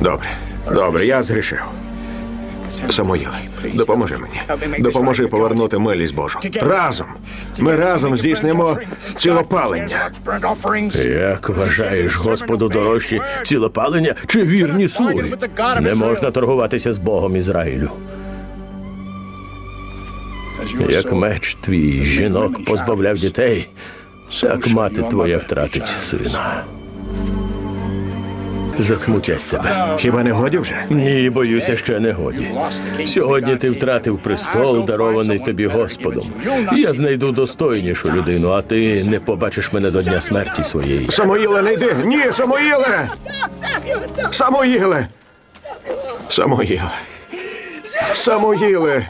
Добре, добре, я згрішив. Самоїле, допоможи мені. Допоможи повернути милість Божу. Разом. Ми разом здійснимо цілопалення. Як вважаєш, Господу дорожчі цілопалення чи вірні слуги? Не можна торгуватися з Богом Ізраїлю. Як меч твій жінок позбавляв дітей, так мати твоя втратить сина. Засмутять тебе. Хіба не годі вже? Ні, боюся, ще не годі. Сьогодні ти втратив престол, дарований тобі Господом. Я знайду достойнішу людину, а ти не побачиш мене до дня смерті своєї. Самоїле, не йди! Ні, Самоїле! Самоїле! Самоїле! Самоїле!